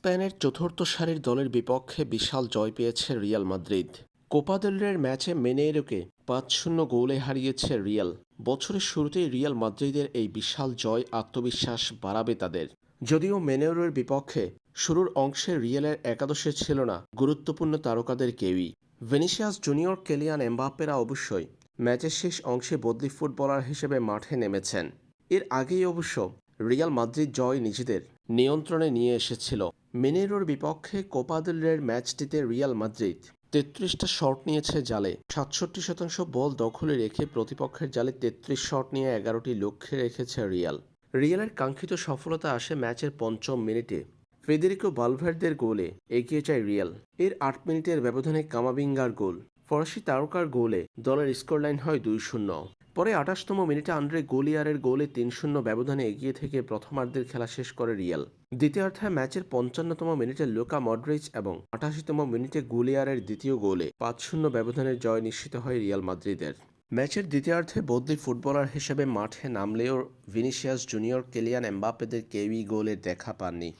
স্পেনের চতুর্থ সারির দলের বিপক্ষে বিশাল জয় পেয়েছে রিয়াল মাদ্রিদ। কোপা দেল ম্যাচে মেনেরোকে পাঁচ শূন্য গোলে হারিয়েছে রিয়াল। বছরের শুরুতেই রিয়াল মাদ্রিদের এই বিশাল জয় আত্মবিশ্বাস বাড়াবে তাদের। যদিও মেনেরোর বিপক্ষে শুরুর অংশে রিয়ালের একাদশে ছিল না, গুরুত্বপূর্ণ তারকাদের কেউই। ভেনিসিয়াস জুনিয়র কেলিয়ান এমবাপ্পেরা অবশ্যই ম্যাচের শেষ অংশে বদলি ফুটবলার হিসেবে মাঠে নেমেছেন। এর আগেই অবশ্য রিয়াল মাদ্রিদ জয় নিজেদের নিয়ন্ত্রণে নিয়ে এসেছিল। মিনেরোর বিপক্ষে কোপা দেল ম্যাচটিতে রিয়াল মাদ্রিদ তেত্রিশটা শট নিয়েছে জালে। সাতষট্টি শতাংশ বল দখলে রেখে প্রতিপক্ষের জালে তেত্রিশ শট নিয়ে এগারোটি লক্ষ্যে রেখেছে রিয়াল। রিয়ালের কাঙ্ক্ষিত সফলতা আসে ম্যাচের পঞ্চম মিনিটে। ফেদেরিকো বালভার্দের গোলে এগিয়ে যায় রিয়াল। এর আট মিনিটের ব্যবধানে কামাবিঙ্গার গোল। ফরাসি তারকার গোলে দলের স্কোরলাইন হয় দুই শূন্য। পরে আঠাশতম মিনিটে আন্দ্রে গোলিয়ারের গোলে তিন শূন্য ব্যবধানে এগিয়ে থেকে প্রথমার্ধের খেলা শেষ করে রিয়াল। দ্বিতীয়ার্ধে ম্যাচের পঞ্চান্নতম মিনিটে লোকা মডরিচ এবং আঠাশিতম মিনিটে গুলিয়ারের দ্বিতীয় গোলে পাঁচ শূন্য ব্যবধানের জয় নিশ্চিত হয় রিয়াল মাদ্রিদের। ম্যাচের দ্বিতীয়ার্ধে বদলি ফুটবলার হিসেবে মাঠে নামলেও ভিনিসিয়াস জুনিয়র কেলিয়ান এমবাপ্পেদের কেউই গোলে দেখা পাননি।